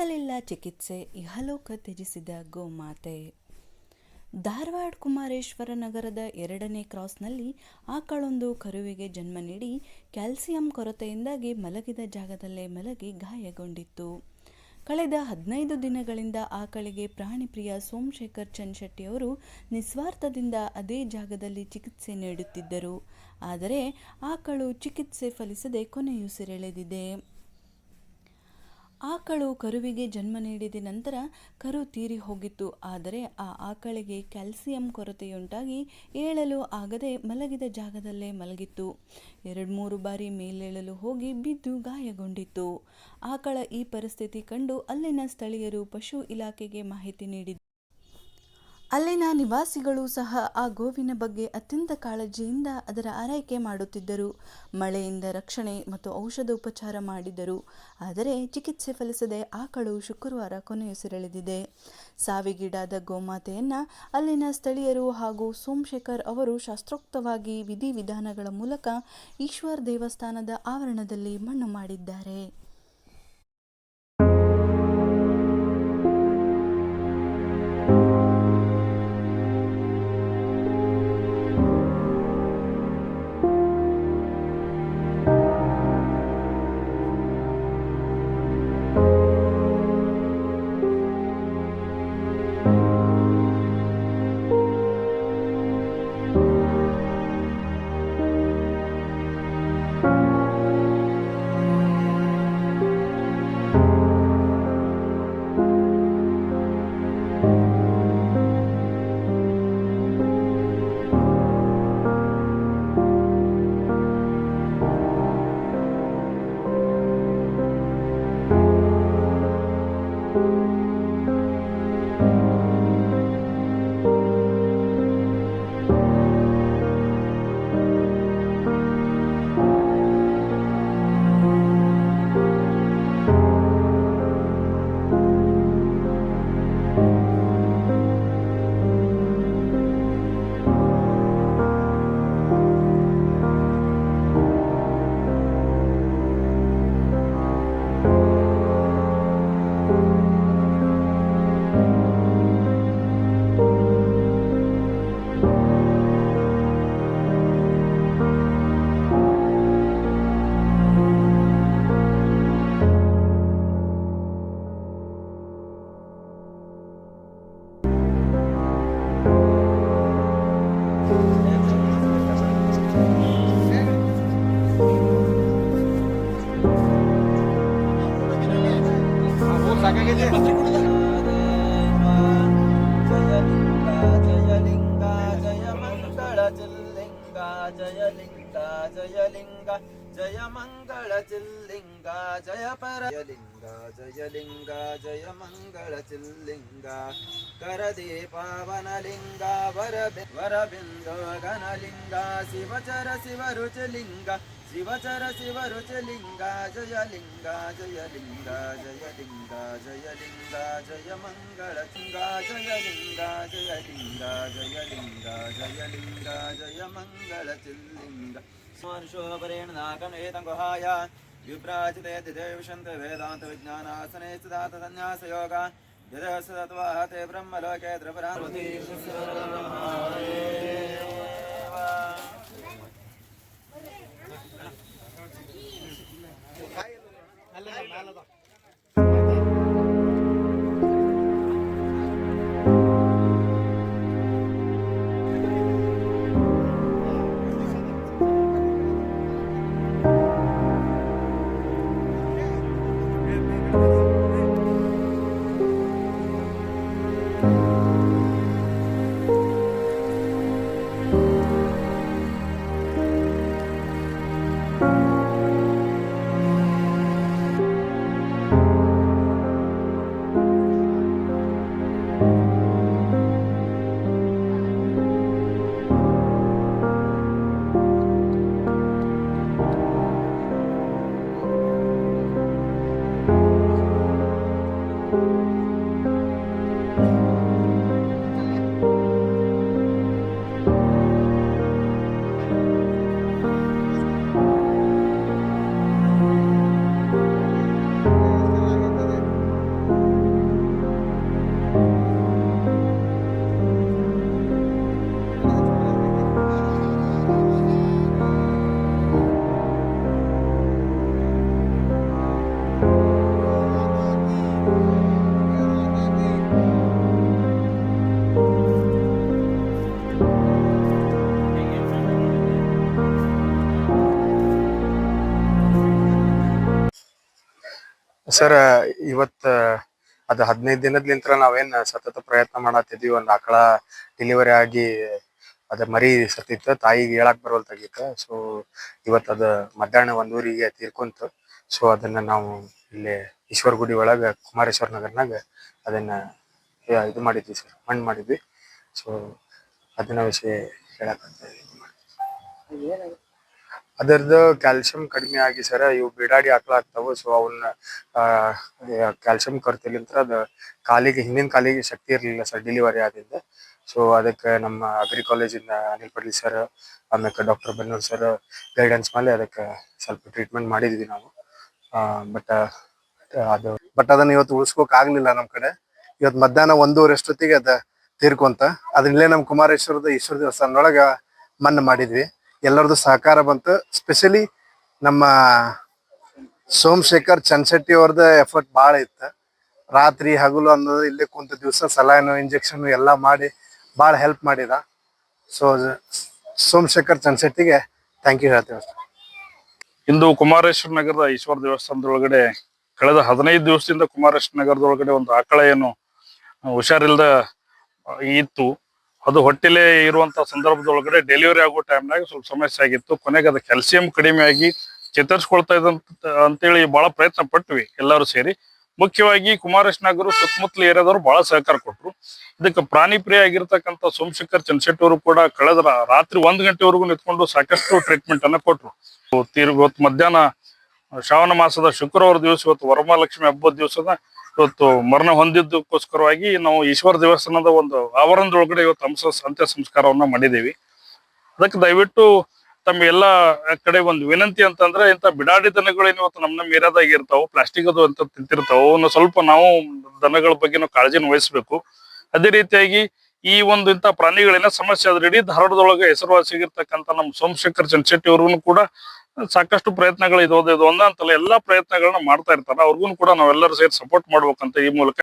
ಫಲಿಸಲಿಲ್ಲ ಚಿಕಿತ್ಸೆ, ಇಹಲೋಕ ತ್ಯಜಿಸಿದ ಗೋಮಾತೆ. ಧಾರವಾಡ ಕುಮಾರೇಶ್ವರ ನಗರದ ಎರಡನೇ ಕ್ರಾಸ್ನಲ್ಲಿ ಆಕಳೊಂದು ಕರುವಿಗೆ ಜನ್ಮ ನೀಡಿ ಕ್ಯಾಲ್ಸಿಯಂ ಕೊರತೆಯಿಂದಾಗಿ ಮಲಗಿದ ಜಾಗದಲ್ಲೇ ಮಲಗಿ ಗಾಯಗೊಂಡಿತ್ತು. ಕಳೆದ ಹದಿನೈದು ದಿನಗಳಿಂದ ಆಕಳಿಗೆ ಪ್ರಾಣಿಪ್ರಿಯ ಸೋಮಶೇಖರ್ ಚನ್ಶೆಟ್ಟಿ ಅವರು ನಿಸ್ವಾರ್ಥದಿಂದ ಅದೇ ಜಾಗದಲ್ಲಿ ಚಿಕಿತ್ಸೆ ನೀಡುತ್ತಿದ್ದರು. ಆದರೆ ಆಕಳು ಚಿಕಿತ್ಸೆ ಫಲಿಸದೆ ಕೊನೆಯುಸಿರೆಳೆದಿದೆ. ಆಕಳು ಕರುವಿಗೆ ಜನ್ಮ ನೀಡಿದ ನಂತರ ಕರು ತೀರಿ ಹೋಗಿತ್ತು. ಆದರೆ ಆ ಆಕಳಿಗೆ ಕ್ಯಾಲ್ಸಿಯಂ ಕೊರತೆಯುಂಟಾಗಿ ಏಳಲು ಆಗದೆ ಮಲಗಿದ ಜಾಗದಲ್ಲೇ ಮಲಗಿತ್ತು. ಎರಡು ಮೂರು ಬಾರಿ ಮೇಲೇಳಲು ಹೋಗಿ ಬಿದ್ದು ಗಾಯಗೊಂಡಿತ್ತು. ಆಕಳ ಈ ಪರಿಸ್ಥಿತಿ ಕಂಡು ಅಲ್ಲಿನ ಸ್ಥಳೀಯರು ಪಶು ಇಲಾಖೆಗೆ ಮಾಹಿತಿ ನೀಡಿದ್ದು ಅಲ್ಲಿನ ನಿವಾಸಿಗಳು ಸಹ ಆ ಗೋವಿನ ಬಗ್ಗೆ ಅತ್ಯಂತ ಕಾಳಜಿಯಿಂದ ಅದರ ಆರೈಕೆ ಮಾಡುತ್ತಿದ್ದರು. ಮಳೆಯಿಂದ ರಕ್ಷಣೆ ಮತ್ತು ಔಷಧೋಪಚಾರ ಮಾಡಿದರು. ಆದರೆ ಚಿಕಿತ್ಸೆ ಫಲಿಸದೆ ಆಕಳು ಶುಕ್ರವಾರ ಕೊನೆಯುಸಿರೆಳೆದಿದೆ ಸಾವಿಗೀಡಾದ ಗೋಮಾತೆಯನ್ನು ಅಲ್ಲಿನ ಸ್ಥಳೀಯರು ಹಾಗೂ ಸೋಮಶೇಖರ್ ಅವರು ಶಾಸ್ತ್ರೋಕ್ತವಾಗಿ ವಿಧಿವಿಧಾನಗಳ ಮೂಲಕ ಈಶ್ವರ್ ದೇವಸ್ಥಾನದ ಆವರಣದಲ್ಲಿ ಮಣ್ಣು ಮಾಡಿದ್ದಾರೆ. జయలింగ జయలింగ జయ మంగళ చిల్లింగ జయ పర జయలింగ జయలింగ జయ మంగళ చిల్లింగ కరదే పావనలింగ వర వర బిందో గణలింగ శివచర శివ రుచిలింగ శివచర శివ రుచలింగా జయలింగా జయలింగా జయలింగా జయలింగా జయ మంగళలింగా జయలింగా జయలింగా జయలింగా జయలింగా జయ మంగళ చిల్లింగా స్మర్శోపరేణ నాకమేతం గుహాయ విప్రాజితేతి దేవిషంత వేదాంత విజ్ఞానాసనే సిద్ధాంత సన్యాస యోగ జదస్వ బ్రహ్మలోకే త్రిపురా 来了吧 ಸರ್, ಇವತ್ತ, ಅದು ಹದಿನೈದು ದಿನದ್ಲಿಂತ್ರ ನಾವೇನ್ ಸತತ ಪ್ರಯತ್ನ ಮಾಡತ್ತಿದ್ವಿ ಒಂದ್ ಆಕಳ ಡೆಲಿವರಿ ಆಗಿ ಅದ ಮರಿ ಸತ್ತಿತ್ತು. ತಾಯಿಗೆ ಹೇಳಕ್ ಬರವಲ್ತಾಗಿತ್ತ ಸೊ ಇವತ್ ಅದ ಮಧ್ಯಾಹ್ನ ಒಂದೂರಿಗೆ ತೀರ್ಕೊಂತ. ಸೊ ಅದನ್ನ ನಾವು ಇಲ್ಲಿ ಈಶ್ವರ ಗುಡಿ ಒಳಗ ಕುಮಾರೇಶ್ವರ ನಗರ್ನಾಗ ಅದನ್ನ ಇದು ಮಾಡಿದ್ವಿ ಸರ್, ಮಣ್ಣು ಮಾಡಿದ್ವಿ. ಸೊ ಅದನ್ನ ವಿಷಯ ಹೇಳಕ್ ಅದರದ್ದು ಕ್ಯಾಲ್ಸಿಯಂ ಕಡಿಮೆ ಆಗಿ ಸರ ಇವು ಬಿಡಾಡಿ ಆಗ್ತಾವು. ಸೊ ಅವನ್ನ ಕ್ಯಾಲ್ಸಿಯಂ ಕೊರತೆಲಿಂತ್ರ ಅದು ಕಾಲಿಗೆ, ಹಿಂದಿನ ಕಾಲಿಗೆ ಶಕ್ತಿ ಇರಲಿಲ್ಲ ಸರ್ ಡೆಲಿವರಿ ಆದಿಂದ. ಸೊ ಅದಕ್ಕೆ ನಮ್ಮ ಅಗ್ರಿ ಕಾಲೇಜಿಂದ ಅನಿಲ್ ಪಟೇಲ್ ಸರ್ ಆಮೇಲೆ ಡಾಕ್ಟರ್ ಬನ್ನೂರ್ ಸರ್ ಗೈಡೆನ್ಸ್ ಮೇಲೆ ಅದಕ್ಕೆ ಸ್ವಲ್ಪ ಟ್ರೀಟ್ಮೆಂಟ್ ಮಾಡಿದ್ವಿ ನಾವು. ಬಟ್ ಅದು ಬಟ್ ಅದನ್ನ ಇವತ್ತು ಉಳಿಸ್ಕೋಕ್ ಆಗ್ಲಿಲ್ಲ ನಮ್ ಕಡೆ. ಇವತ್ತು ಮಧ್ಯಾಹ್ನ ಒಂದೂವರೆ ಅಷ್ಟೊತ್ತಿಗೆ ಅದ ತೀರ್ಕೊಂತ. ಅದ್ರಲ್ಲೇ ನಮ್ ಕುಮಾರೇಶ್ವರದ ಈಶ್ವರ ದೇವಸ್ಥಾನದೊಳಗ ಮನ್ನ ಮಾಡಿದ್ವಿ. ಎಲ್ಲರದು ಸಹಕಾರ ಬಂತು. ಸ್ಪೆಷಲಿ ನಮ್ಮ ಸೋಮಶೇಖರ್ ಚನ್ಶೆಟ್ಟಿ ಅವ್ರದ್ದು ಎಫರ್ಟ್ ಭಾಳ ಇತ್ತು. ರಾತ್ರಿ ಹಗಲು ಅನ್ನೋದು ಇಲ್ಲೇ ಕುಂತ ದಿವಸ ಸಲಾನು ಇಂಜೆಕ್ಷನ್ ಎಲ್ಲ ಮಾಡಿ ಭಾಳ ಹೆಲ್ಪ್ ಮಾಡಿದ. ಸೊ ಸೋಮಶೇಖರ್ ಚನ್ಶೆಟ್ಟಿಗೆ ಥ್ಯಾಂಕ್ ಯು ಹೇಳ್ತೇವೆ ಇಂದು ಕುಮಾರೇಶ್ವರ ನಗರದ ಈಶ್ವರ ದೇವಸ್ಥಾನದೊಳಗಡೆ ಕಳೆದ ಹದಿನೈದು ದಿವಸದಿಂದ ಕುಮಾರೇಶ್ವರ ನಗರದೊಳಗಡೆ ಒಂದು ಆಕಳ ಏನು ಹುಷಾರಿಲ್ಲದ ಇತ್ತು. ಅದು ಹೊಟ್ಟೆಲೆ ಇರುವಂತ ಸಂದರ್ಭದೊಳಗಡೆ ಡೆಲಿವರಿ ಆಗೋ ಟೈಮ್ನಾಗ ಸ್ವಲ್ಪ ಸಮಸ್ಯೆ ಆಗಿತ್ತು. ಕೊನೆಗೆ ಅದು ಕ್ಯಾಲ್ಸಿಯಂ ಕಡಿಮೆ ಆಗಿ ಚೇತರಿಸ್ಕೊಳ್ತಾ ಇದ್ದಂತ, ಅಂತೇಳಿ ಬಹಳ ಪ್ರಯತ್ನ ಪಟ್ವಿ ಎಲ್ಲರೂ ಸೇರಿ. ಮುಖ್ಯವಾಗಿ ಕುಮಾರಕೃಷ್ಣಗರು ಸುತ್ತಮುತ್ತಲ ಏರಿಯಾದವರು ಬಹಳ ಸಹಕಾರ ಕೊಟ್ಟರು ಇದಕ್ಕೆ ಪ್ರಾಣಿ ಪ್ರಿಯ ಆಗಿರ್ತಕ್ಕಂಥ ಸೋಮಶೇಖರ್ ಚಂದ್ರಶೆಟ್ಟಿ ಕೂಡ ಕಳೆದ ರಾತ್ರಿ ಒಂದ್ ಗಂಟೆವರೆಗೂ ನಿಂತ್ಕೊಂಡು ಸಾಕಷ್ಟು ಟ್ರೀಟ್ಮೆಂಟ್ ಅನ್ನ ಕೊಟ್ರು. ತೀರ್ ಇವತ್ತು ಮಧ್ಯಾಹ್ನ, ಶ್ರಾವಣ ಮಾಸದ ಶುಕ್ರವಾರ ದಿವಸ ಇವತ್ತು ವರಮಹಾಲಕ್ಷ್ಮಿ ಹಬ್ಬದ ದಿವಸದ ಇವತ್ತು ಮರಣ ಹೊಂದಿದ್ದಕ್ಕೋಸ್ಕರವಾಗಿ ನಾವು ಈಶ್ವರ ದೇವಸ್ಥಾನದ ಒಂದು ಆವರಣದೊಳಗಡೆ ಇವತ್ತು ಅಂಶ ಅಂತ್ಯ ಸಂಸ್ಕಾರವನ್ನ ಮಾಡಿದ್ದೀವಿ. ಅದಕ್ಕೆ ದಯವಿಟ್ಟು ತಮ್ಮ ಎಲ್ಲ ಕಡೆ ಒಂದು ವಿನಂತಿ ಅಂತಂದ್ರೆ ಇಂಥ ಬಿಡಾಡಿ ದನಗಳೇನು ಇವತ್ತು ನಮ್ಮ ನಮ್ಮ ಏರಿಯಾದಾಗ ಇರ್ತಾವ ಪ್ಲಾಸ್ಟಿಕ್ ಅದು ಅಂತ ತಿಂತಿರ್ತಾವ ಅವನ್ನ ಸ್ವಲ್ಪ ನಾವು ದನಗಳ ಬಗ್ಗೆ ನಾವು ಕಾಳಜಿನ ವಹಿಸ್ಬೇಕು. ಅದೇ ರೀತಿಯಾಗಿ ಈ ಒಂದು ಇಂಥ ಪ್ರಾಣಿಗಳೇನ ಸಮಸ್ಯೆ ಆದ್ರೆ ಇಡೀ ಧಾರವಾಡದೊಳಗೆ ಹೆಸರುವಾಸಿಯಾಗಿರ್ತಕ್ಕಂಥ ನಮ್ಮ ಸೋಮಶೇಖರ್ ಚನ್ಶೆಟ್ಟಿ ಅವ್ರಿಗೂ ಕೂಡ ಸಾಕಷ್ಟು ಪ್ರಯತ್ನಗಳು ಇದು ಇದು ಒಂದ ಅಂತಲ್ಲ ಎಲ್ಲಾ ಪ್ರಯತ್ನಗಳನ್ನ ಮಾಡ್ತಾ ಇರ್ತಾರೆ. ಅವ್ರಿಗೂ ಕೂಡ ನಾವೆಲ್ಲರೂ ಸೇರಿ ಸಪೋರ್ಟ್ ಮಾಡ್ಬೇಕಂತ ಈ ಮೂಲಕ